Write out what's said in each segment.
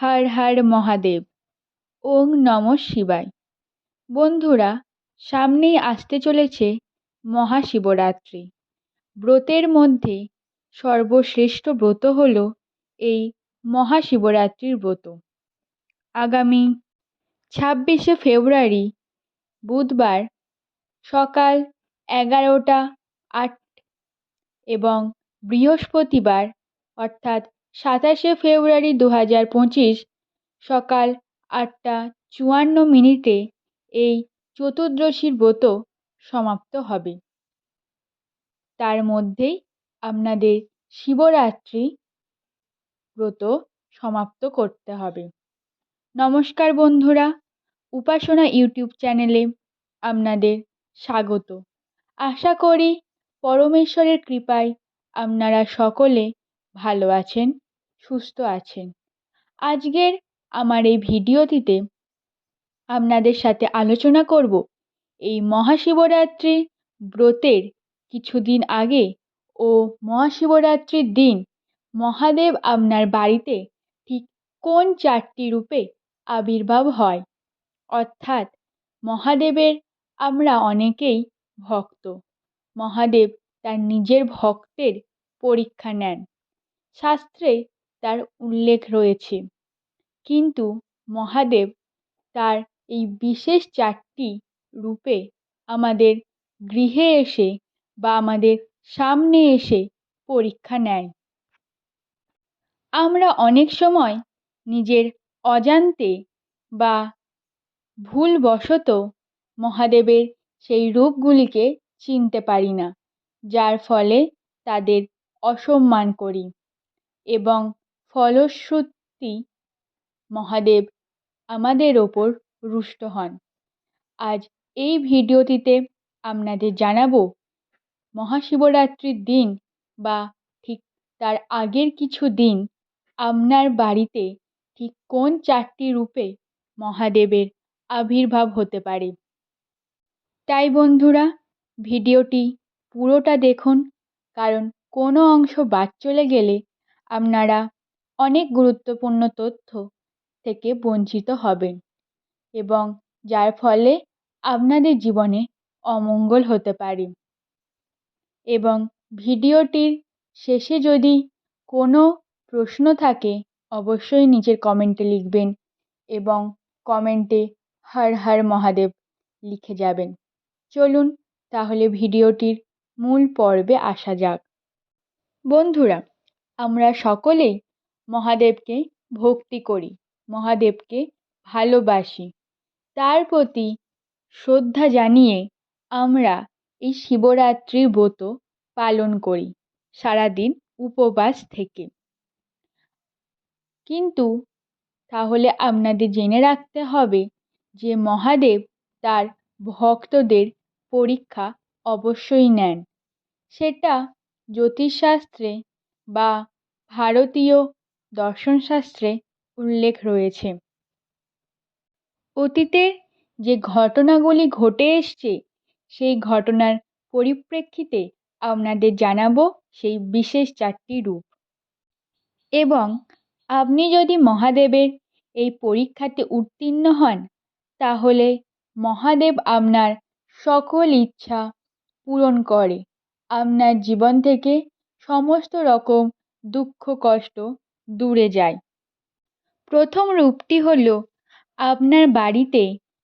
হর হর মহাদেব। ওং নম শিবায়। বন্ধুরা, সামনেই আসতে চলেছে মহাশিবরাত্রি। ব্রতের মধ্যে সর্বশ্রেষ্ঠ ব্রত হল এই মহাশিবরাত্রির ব্রত। আগামী ছাব্বিশে ফেব্রুয়ারি বুধবার সকাল এগারোটা আট এবং বৃহস্পতিবার অর্থাৎ সাতাশে ফেব্রুয়ারি দু হাজার পঁচিশ সকাল আটটা চুয়ান্ন মিনিটে এই চতুর্দশীর ব্রত সমাপ্ত হবে। তার মধ্যেই আপনাদের শিবরাত্রি ব্রত সমাপ্ত করতে হবে। নমস্কার বন্ধুরা, উপাসনা ইউটিউব চ্যানেলে আপনাদের স্বাগত। আশা করি পরমেশ্বরের কৃপায় আপনারা সকলে ভালো আছেন, সুস্থ আছেন। আজকের আমার এই ভিডিওটিতে আপনাদের সাথে আলোচনা করব এই মহাশিবরাত্রি ব্রতের কিছুদিন আগে ও মহাশিবরাত্রির দিন মহাদেব আপনার বাড়িতে ঠিক কোন চারটি রূপে আবির্ভাব হয়? অর্থাৎ মহাদেবের আমরা অনেকেই ভক্ত। মহাদেব তার নিজের ভক্তের পরীক্ষা নেন। শাস্ত্রে তার উল্লেখ রয়েছে। কিন্তু মহাদেব তার এই বিশেষ চারটি রূপে আমাদের গৃহে এসে বা আমাদের সামনে এসে পরীক্ষা নেয়। আমরা অনেক সময় নিজের অজান্তে বা ভুলবশত মহাদেবের সেই রূপগুলিকে চিনতে পারি না, যার ফলে তাদের অসম্মান করি। এবং ফলশ্রুতি মহাদেব আমাদের ওপর রুষ্ট হন। আজ এই ভিডিওটিতে আপনাদের জানাব, মহাশিবরাত্রির দিন বা ঠিক তার আগের কিছু দিন আপনার বাড়িতে ঠিক কোন চারটি রূপে মহাদেবের আবির্ভাব হতে পারে। তাই বন্ধুরা, ভিডিওটি পুরোটা দেখুন, কারণ কোনো অংশ বাদ চলে গেলে আপনারা অনেক গুরুত্বপূর্ণ তথ্য থেকে বঞ্চিত হবেন এবং যার ফলে আপনাদের জীবনে অমঙ্গল হতে পারে। এবং ভিডিওটির শেষে যদি কোনো প্রশ্ন থাকে, অবশ্যই নিচের কমেন্টে লিখবেন এবং কমেন্টে হর হর মহাদেব লিখে যাবেন। চলুন তাহলে ভিডিওটির মূল পর্বে আসা যাক। বন্ধুরা আমরা সকলেই মহাদেবকে ভক্তি করি, মহাদেবকে ভালোবাসি। তার প্রতি শ্রদ্ধা জানিয়ে আমরা এই শিবরাত্রির ব্রত পালন করি, সারাদিন উপবাস থেকে। কিন্তু তাহলে আপনাদের জেনে রাখতে হবে যে মহাদেব তার ভক্তদের পরীক্ষা অবশ্যই নেন। সেটা জ্যোতিষশাস্ত্রে বা ভারতীয় দর্শনশাস্ত্রে উল্লেখ রয়েছে। অতীতে যে ঘটনাগুলি ঘটে এসছে, সেই ঘটনার পরিপ্রেক্ষিতে আপনাদের জানাব সেই বিশেষ চারটি রূপ। এবং আপনি যদি মহাদেবের এই পরীক্ষাতে উত্তীর্ণ হন, তাহলে মহাদেব আপনার সকল ইচ্ছা পূরণ করে। আপনার জীবন থেকে সমস্ত রকম দুঃখ, কষ্ট দূরে যায়। প্রথম রূপটি হল, আপনার বাড়িতে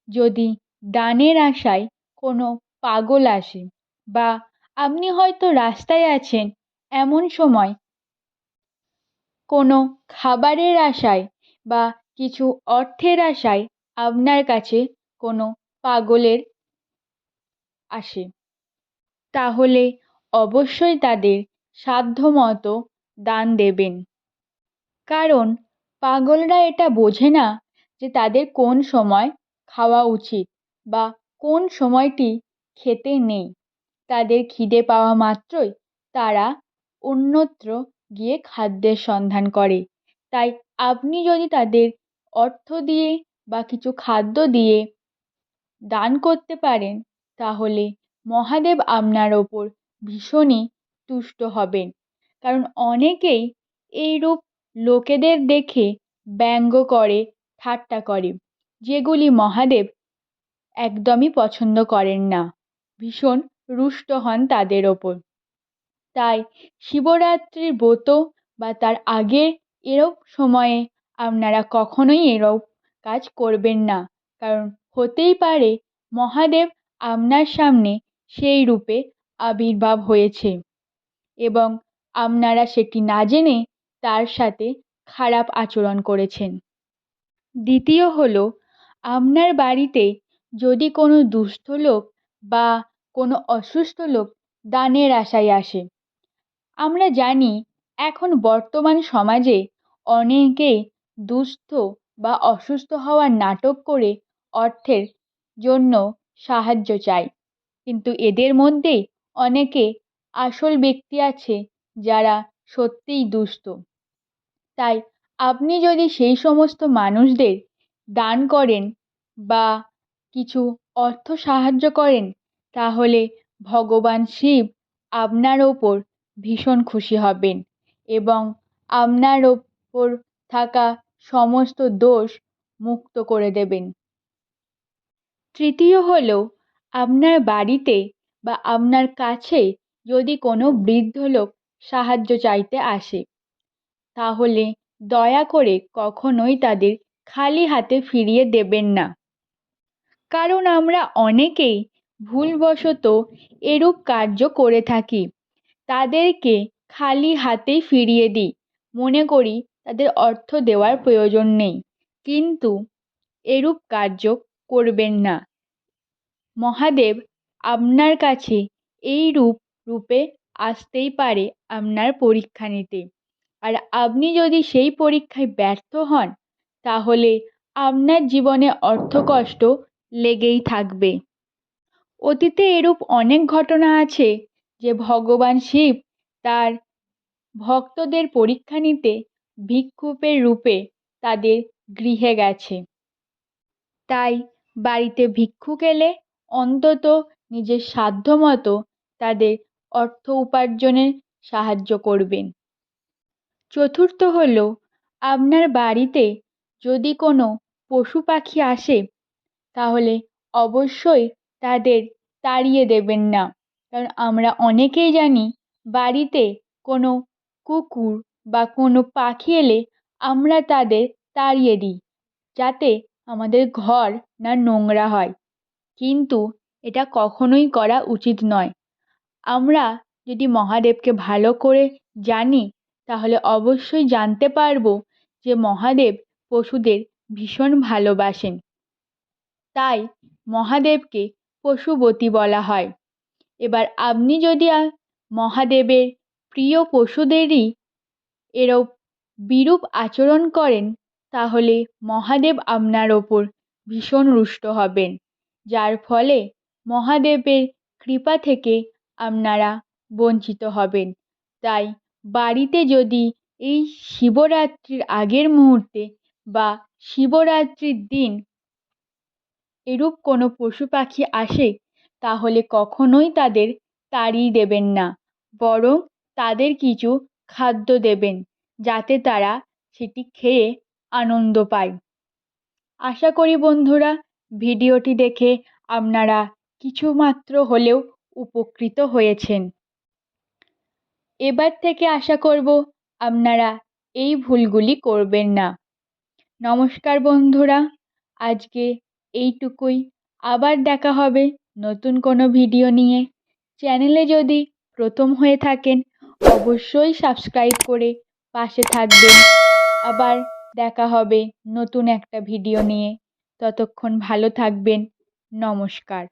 যদি দানের আশায় কোনো পাগল আসে বা আপনি হয়তো রাস্তায় আছেন এমন সময় কোনো খাবারের আশায় বা কিছু অর্থের আশায় আপনার কাছে কোনো পাগলের আসে, তাহলে অবশ্যই তাদের সাধ্যমতো দান দেবেন। কারণ পাগলরা এটা বোঝে না যে তাদের কোন সময় খাওয়া উচিত বা কোন সময়টি খেতে নেই। তাদের খিদে পাওয়া মাত্রই তারা অন্যত্র গিয়ে খাদ্যের সন্ধান করে। তাই আপনি যদি তাদের অর্থ দিয়ে বা কিছু খাদ্য দিয়ে দান করতে পারেন, তাহলে মহাদেব আপনার ওপর ভীষণই তুষ্ট হবেন। কারণ অনেকেই এইরূপ লোকেদের দেখে ব্যঙ্গ করে, ঠাট্টা করে, যেগুলি মহাদেব একদমই পছন্দ করেন না, ভীষণ রুষ্ট হন তাদের ওপর। তাই শিবরাত্রির ব্রত বা তার আগে এরূপ সময়ে আপনারা কখনোই এরূপ কাজ করবেন না, কারণ হতেই পারে মহাদেব আপনার সামনে সেই রূপে আবির্ভাব হয়েছে এবং আপনারা সেটি না জেনে তার সাথে খারাপ আচরণ করেছেন। দ্বিতীয় হলো, আপনার বাড়িতে যদি কোনো দুস্থ লোক বা কোনো অসুস্থ লোক দানের আশায় আসে। আমরা জানি এখন বর্তমান সমাজে অনেকে দুস্থ বা অসুস্থ হওয়ার নাটক করে অর্থের জন্য সাহায্য চায়। কিন্তু এদের মধ্যে অনেকে আসল ব্যক্তি আছে যারা সত্যিই দুস্থ তাই আপনি যদি সেই সমস্ত মানুষদের দান করেন বা কিছু অর্থ সাহায্য করেন, তাহলে ভগবান শিব আপনার ওপর ভীষণ খুশি হবেন এবং আপনার ওপর থাকা সমস্ত দোষ মুক্ত করে দেবেন। তৃতীয় হল, আপনার বাড়িতে বা আপনার কাছে যদি কোনো বৃদ্ধ লোক সাহায্য চাইতে আসে। তাহলে দয়া করে কখনোই তাদের খালি হাতে ফিরিয়ে দেবেন না। কারণ আমরা অনেকেই ভুলবশত এরূপ কার্য করে থাকি। তাদেরকে খালি হাতেই ফিরিয়ে দিই। মনে করি তাদের অর্থ দেওয়ার প্রয়োজন নেই। কিন্তু এরূপ কার্য করবেন না। মহাদেব আপনার কাছে এই রূপ, রূপে আসতেই পারে আপনার পরীক্ষা নিতে। আর আপনি যদি সেই পরীক্ষায় ব্যর্থ হন, তাহলে আপনার জীবনে অর্থকষ্ট লেগেই থাকবে। অতীতে এরূপ অনেক ঘটনা আছে যে ভগবান শিব তার ভক্তদের পরীক্ষা নিতে ভিক্ষুকের রূপে তাদের গৃহে গেছে। তাই বাড়িতে ভিক্ষুক এলে অন্তত নিজের সাধ্যমতো তাদের অর্থ উপার্জনে সাহায্য করবেন। চতুর্থ হলো, আপনার বাড়িতে যদি কোনো পশু পাখি আসে, তাহলে অবশ্যই তাদের তাড়িয়ে দেবেন না। কারণ আমরা অনেকেই জানি, বাড়িতে কোনো কুকুর বা কোনো পাখি এলে আমরা তাদের তাড়িয়ে দিই, যাতে আমাদের ঘর না নোংরা হয়। কিন্তু এটা কখনোই করা উচিত নয়। আমরা যদি মহাদেবকে ভালো করে জানি, তাহলে অবশ্যই জানতে পারব যে মহাদেব পশুদের ভীষণ ভালোবাসেন। তাই মহাদেবকে পশুপতি বলা হয়। এবার আপনি যদি মহাদেবের প্রিয় পশুদেরই এরূপ বিরূপ আচরণ করেন, তাহলে মহাদেব আপনার ওপর ভীষণ রুষ্ট হবেন। যার ফলে মহাদেবের কৃপা থেকে আপনারা বঞ্চিত হবেন। তাই বাড়িতে যদি এই শিবরাত্রির আগের মুহূর্তে বা শিবরাত্রির দিন এরূপ কোনো পশু পাখি আসে, তাহলে কখনোই তাদের তাড়িয়ে দেবেন না, বরং তাদের কিছু খাদ্য দেবেন, যাতে তারা সেটি খেয়ে আনন্দ পায়। আশা করি বন্ধুরা, ভিডিওটি দেখে আপনারা কিছুমাত্র হলেও উপকৃত হয়েছেন। এবার থেকে আশা করব আপনারা এই ভুলগুলি করবেন না। নমস্কার বন্ধুরা, আজকে এইটুকুই। আবার দেখা হবে নতুন কোনো ভিডিও নিয়ে। চ্যানেলে যদি প্রথম হয়ে থাকেন, অবশ্যই সাবস্ক্রাইব করে পাশে থাকবেন। আবার দেখা হবে নতুন একটা ভিডিও নিয়ে। ততক্ষণ ভালো থাকবেন। নমস্কার।